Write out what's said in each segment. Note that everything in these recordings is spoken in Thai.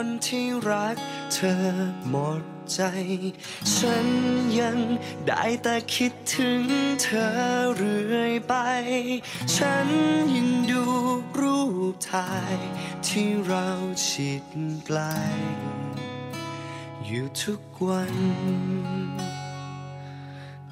คนที่รักเธอหมดใจ ฉันยังได้แต่คิดถึงเธอเรื่อยไป ฉันยังดูรูปถ่ายที่เราชิดไกล อยู่ทุกวัน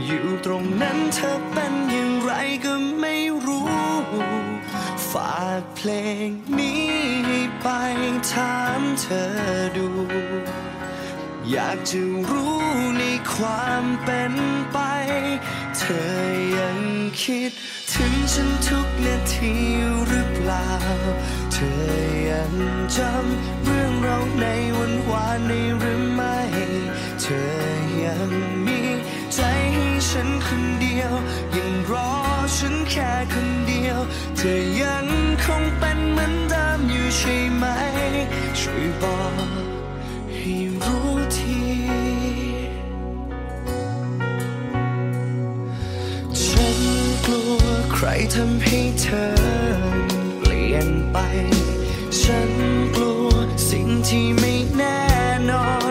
อยู่ตรงนั้นเธอเป็นอย่างไรก็ไม่รู้ ฝากเพลงนี้ไปถามเธอดู อยากจะรู้ในความเป็นไป เธอยังคิดึงฉันทุกนาทีหรือเปล่า เธอยังจำเรื่องเราในวันวานในหรือไม่ เธอยังมีใจให้ฉันคนเดียว ยังรอฉันแค่คนเดียว เธอยังคงเป็นเหมือนเดิมอยู่ใช่ไหม ช่วยบอกให้รู้ที ใครทำให้เธอเปลี่ยนไป ฉันกลัวสิ่งที่ไม่แน่นอน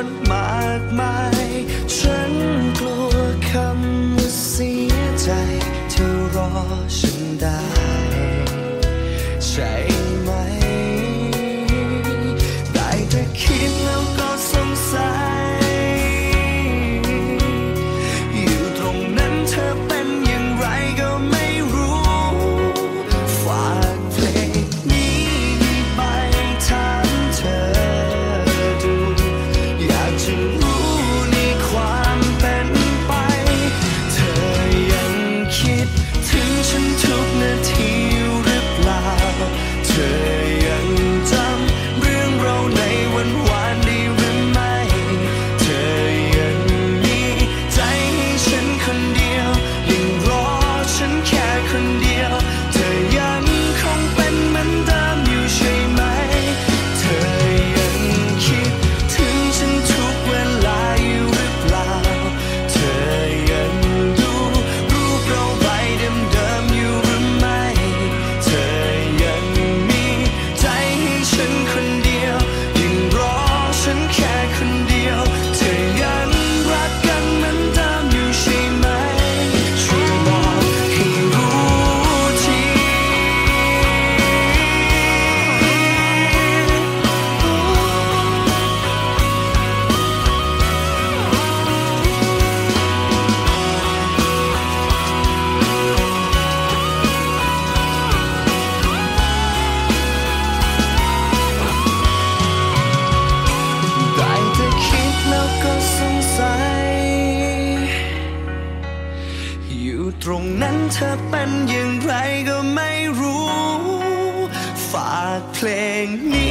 and me.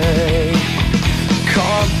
called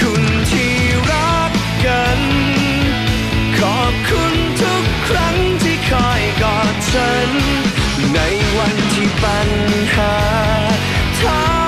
คุณที่รักกัน ขอบคุณทุกครั้งที่คอยกอดฉัน ในวันที่ปัญหาท้า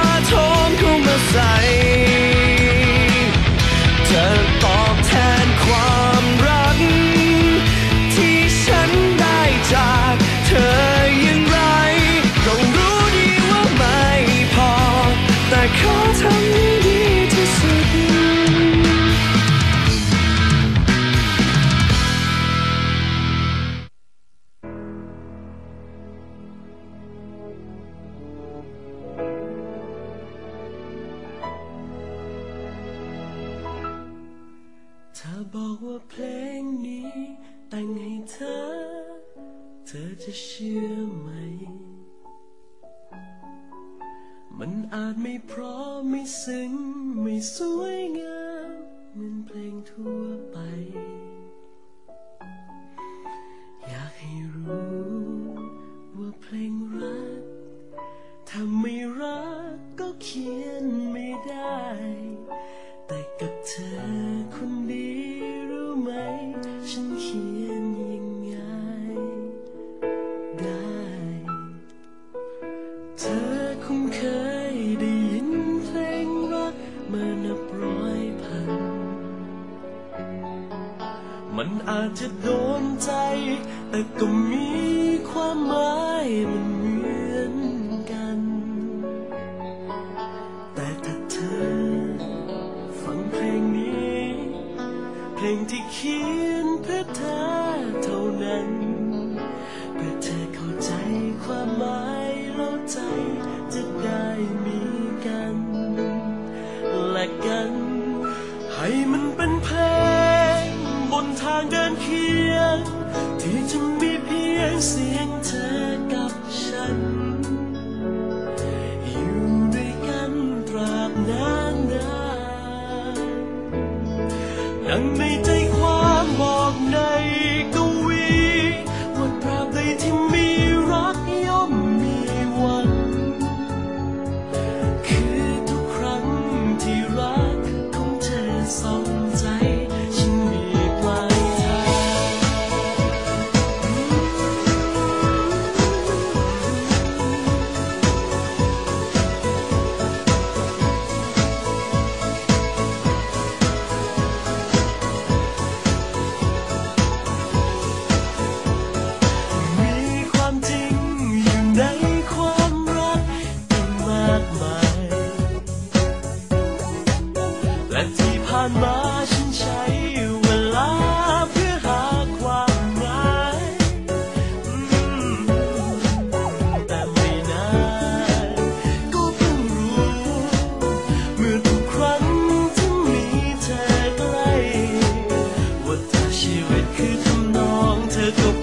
ให้เธอ เธอจะเชื่อไหม มันอาจไม่เพราะไม่ซึ้งไม่สวยงามเหมือนเพลงทั่วไป อยากให้รู้ว่าเพลงรัก อาจจะโดนใจ แต่ก็มีความหมายมัน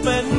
open